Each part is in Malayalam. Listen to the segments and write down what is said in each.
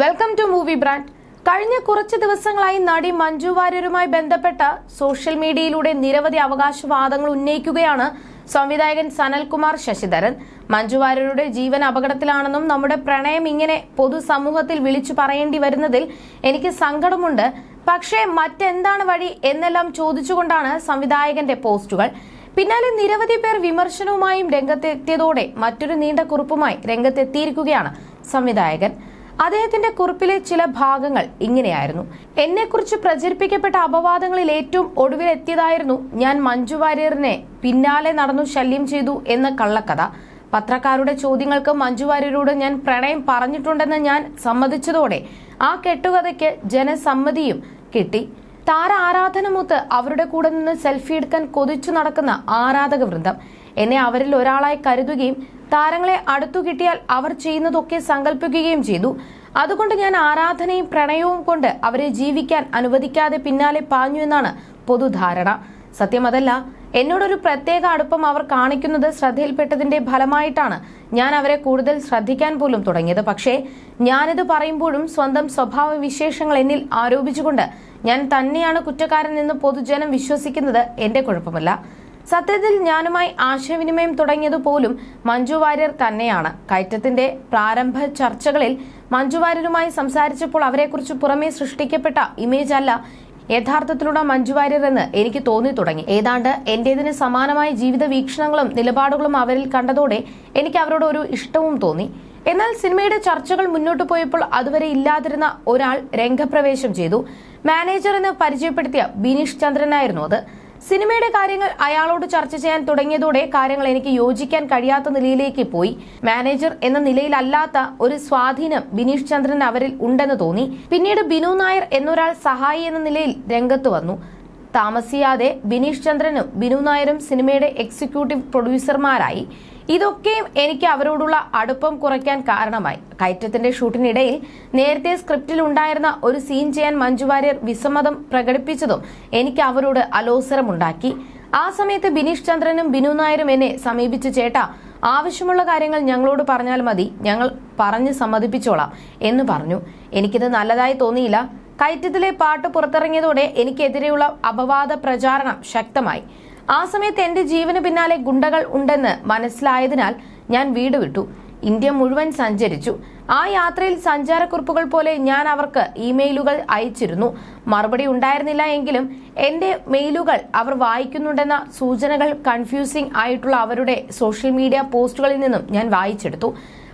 വെൽക്കം ടു മൂവി ബ്രാൻഡ് കഴിഞ്ഞ കുറച്ച് ദിവസങ്ങളായി നടി മഞ്ജു വാര്യരുമായി ബന്ധപ്പെട്ട സോഷ്യൽ മീഡിയയിലൂടെ നിരവധി അവകാശവാദങ്ങൾ ഉന്നയിക്കുകയാണ് സംവിധായകൻ സനൽകുമാർ ശശിധരൻ. മഞ്ജു വാര്യരുടെ ജീവൻ അപകടത്തിലാണെന്നും നമ്മുടെ പ്രണയം ഇങ്ങനെ പൊതുസമൂഹത്തിൽ വിളിച്ചു പറയേണ്ടി വരുന്നതിൽ എനിക്ക് സങ്കടമുണ്ട്. പക്ഷേ മറ്റെന്താണ് വഴി എന്നെല്ലാം ചോദിച്ചുകൊണ്ടാണ് സംവിധായകന്റെ പോസ്റ്റുകൾ. പിന്നാലെ നിരവധി പേർ വിമർശനവുമായും രംഗത്തെത്തിയതോടെ മറ്റൊരു നീണ്ട കുറിപ്പുമായി രംഗത്തെത്തിയിരിക്കുകയാണ് സംവിധായകൻ. അദ്ദേഹത്തിന്റെ കുറിപ്പിലെ ചില ഭാഗങ്ങൾ ഇങ്ങനെയായിരുന്നു. എന്നെക്കുറിച്ച് പ്രചരിപ്പിക്കപ്പെട്ട അപവാദങ്ങളിൽ ഏറ്റവും ഒടുവിലെത്തിയതായിരുന്നു ഞാൻ മഞ്ജു വാര്യറിനെ പിന്നാലെ നടന്നു ശല്യം ചെയ്തു എന്ന കള്ളക്കഥ. പത്രക്കാരുടെ ചോദ്യങ്ങൾക്ക് മഞ്ജു വാര്യരോട് ഞാൻ പ്രണയം പറഞ്ഞിട്ടുണ്ടെന്ന് ഞാൻ സമ്മതിച്ചതോടെ ആ കെട്ടുകഥയ്ക്ക് ജനസമ്മതിയും കിട്ടി. താര ആരാധനമൂത്ത് അവരുടെ കൂടെ നിന്ന് സെൽഫി എടുക്കാൻ കൊതിച്ചു നടക്കുന്ന ആരാധക വൃന്ദം എന്നെ അവരിൽ ഒരാളായി കരുതുകയും താരങ്ങളെ അടുത്തു കിട്ടിയാൽ അവർ ചെയ്യുന്നതൊക്കെ സങ്കല്പിക്കുകയും ചെയ്തു. അതുകൊണ്ട് ഞാൻ ആരാധനയും പ്രണയവും കൊണ്ട് അവരെ ജീവിക്കാൻ അനുവദിക്കാതെ പിന്നാലെ പാഞ്ഞു എന്നാണ് പൊതുധാരണ. സത്യം അതല്ല എന്നോടൊരു പ്രത്യേക അടുപ്പം അവർ കാണിക്കുന്നത് ശ്രദ്ധയിൽപ്പെട്ടതിന്റെ ഫലമായിട്ടാണ് ഞാൻ അവരെ കൂടുതൽ ശ്രദ്ധിക്കാൻ പോലും തുടങ്ങിയത്. പക്ഷേ ഞാനിത് പറയുമ്പോഴും സ്വന്തം സ്വഭാവ വിശേഷങ്ങൾ എന്നിൽ ആരോപിച്ചുകൊണ്ട് ഞാൻ തന്നെയാണ് കുറ്റക്കാരൻ എന്ന് പൊതുജനം വിശ്വസിക്കുന്നത് എന്റെ കുഴപ്പമല്ല. സത്യത്തിൽ ഞാനുമായി ആശയവിനിമയം തുടങ്ങിയത് പോലും മഞ്ജു വാര്യർ തന്നെയാണ്. കയറ്റത്തിന്റെ പ്രാരംഭ ചർച്ചകളിൽ മഞ്ജു വാര്യരുമായി സംസാരിച്ചപ്പോൾ അവരെക്കുറിച്ച് പുറമേ സൃഷ്ടിക്കപ്പെട്ട ഇമേജ് അല്ല യഥാർത്ഥത്തിലുള്ള മഞ്ജു വാര്യർ എന്ന് എനിക്ക് തോന്നി തുടങ്ങി. ഏതാണ്ട് എന്റേതിന് സമാനമായ ജീവിത വീക്ഷണങ്ങളും നിലപാടുകളും അവരിൽ കണ്ടതോടെ എനിക്ക് അവരോട് ഒരു ഇഷ്ടവും തോന്നി. എന്നാൽ സിനിമയുടെ ചർച്ചകൾ മുന്നോട്ട് പോയപ്പോൾ അതുവരെ ഇല്ലാതിരുന്ന ഒരാൾ രംഗപ്രവേശം ചെയ്തു. മാനേജർ എന്ന് പരിചയപ്പെടുത്തിയ ബിനീഷ് ചന്ദ്രനായിരുന്നു അത്. സിനിമയുടെ കാര്യങ്ങൾ അയാളോട് ചർച്ച ചെയ്യാൻ തുടങ്ങിയതോടെ കാര്യങ്ങൾ എനിക്ക് യോജിക്കാൻ കഴിയാത്ത നിലയിലേക്ക് പോയി. മാനേജർ എന്ന നിലയിലല്ലാത്ത ഒരു സ്വാധീനം ബിനീഷ് ചന്ദ്രൻ അവരിൽ ഉണ്ടെന്ന് തോന്നി. പിന്നീട് ബിനു നായർ എന്നൊരാൾ സഹായി എന്ന നിലയിൽ രംഗത്ത് വന്നു. താമസിയാതെ ബിനീഷ് ചന്ദ്രനും ബിനു നായരും സിനിമയുടെ എക്സിക്യൂട്ടീവ് പ്രൊഡ്യൂസർമാരായി. ഇതൊക്കെയും എനിക്ക് അവരോടുള്ള അടുപ്പം കുറയ്ക്കാൻ കാരണമായി. കയറ്റത്തിന്റെ ഷൂട്ടിനിടയിൽ നേരത്തെ സ്ക്രിപ്റ്റിൽ ഉണ്ടായിരുന്ന ഒരു സീൻ ചെയ്യാൻ മഞ്ജു വാര്യർ വിസമ്മതം പ്രകടിപ്പിച്ചതും എനിക്ക് അവരോട് അലോസരമുണ്ടാക്കി. ആ സമയത്ത് ബിനീഷ് ചന്ദ്രനും ബിനു നായരും എന്നെ സമീപിച്ച ചേട്ടാ ആവശ്യമുള്ള കാര്യങ്ങൾ ഞങ്ങളോട് പറഞ്ഞാൽ മതി. ഞങ്ങൾ പറഞ്ഞ് സമ്മതിപ്പിച്ചോളാം എന്ന് പറഞ്ഞു. എനിക്കിത് നല്ലതായി തോന്നിയില്ല. കയറ്റത്തിലെ പാട്ട് പുറത്തിറങ്ങിയതോടെ എനിക്കെതിരെയുള്ള അപവാദ പ്രചാരണം ശക്തമായി. ആ സമയത്ത് എന്റെ ജീവന് പിന്നാലെ ഗുണ്ടകൾ ഉണ്ടെന്ന് മനസ്സിലായതിനാൽ ഞാൻ വീട് വിട്ടു. ഇന്ത്യ മുഴുവൻ സഞ്ചരിച്ചു. ആ യാത്രയിൽ സഞ്ചാരക്കുറിപ്പുകൾ പോലെ ഞാൻ അവർക്ക് ഇമെയിലുകൾ അയച്ചിരുന്നു. മറുപടി ഉണ്ടായിരുന്നില്ല എങ്കിലും എന്റെ മെയിലുകൾ അവർ വായിക്കുന്നുണ്ടെന്ന സൂചനകൾ കൺഫ്യൂസിംഗ് ആയിട്ടുള്ള അവരുടെ സോഷ്യൽ മീഡിയ പോസ്റ്റുകളിൽ നിന്നും ഞാൻ വായിച്ചെടുത്തു.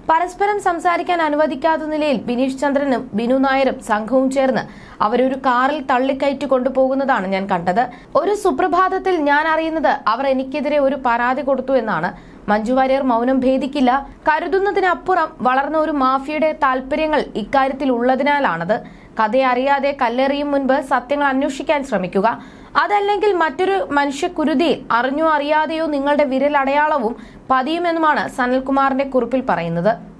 പരസ്പരം സംസാരിക്കാൻ അനുവദിക്കാത്ത നിലയിൽ ബിനീഷ് ചന്ദ്രനും ബിനു നായരും സംഘവും ചേർന്ന് അവരൊരു കാറിൽ തള്ളിക്കയറ്റി കൊണ്ടുപോകുന്നതാണ് ഞാൻ കണ്ടത്. ഒരു സുപ്രഭാതത്തിൽ ഞാൻ അറിയുന്നത് അവർ എനിക്കെതിരെ ഒരു പരാതി കൊടുത്തു എന്നാണ്. മഞ്ജു വാര്യർ മൗനം ഭേദിക്കില്ല. കരുതുന്നതിനപ്പുറം വളർന്ന ഒരു മാഫിയയുടെ താല്പര്യങ്ങൾ ഇക്കാര്യത്തിൽ ഉള്ളതിനാലാണത് കഥയെ അറിയാതെ കല്ലെറിയും മുൻപ് സത്യങ്ങൾ അന്വേഷിക്കാൻ ശ്രമിക്കുക. അതല്ലെങ്കിൽ മറ്റൊരു മനുഷ്യക്കുരുതിയിൽ അറിഞ്ഞോ അറിയാതെയോ നിങ്ങളുടെ വിരലടയാളവും പതിയുമെന്നുമാണ് സനൽകുമാറിന്റെ കുറിപ്പിൽ പറയുന്നത്.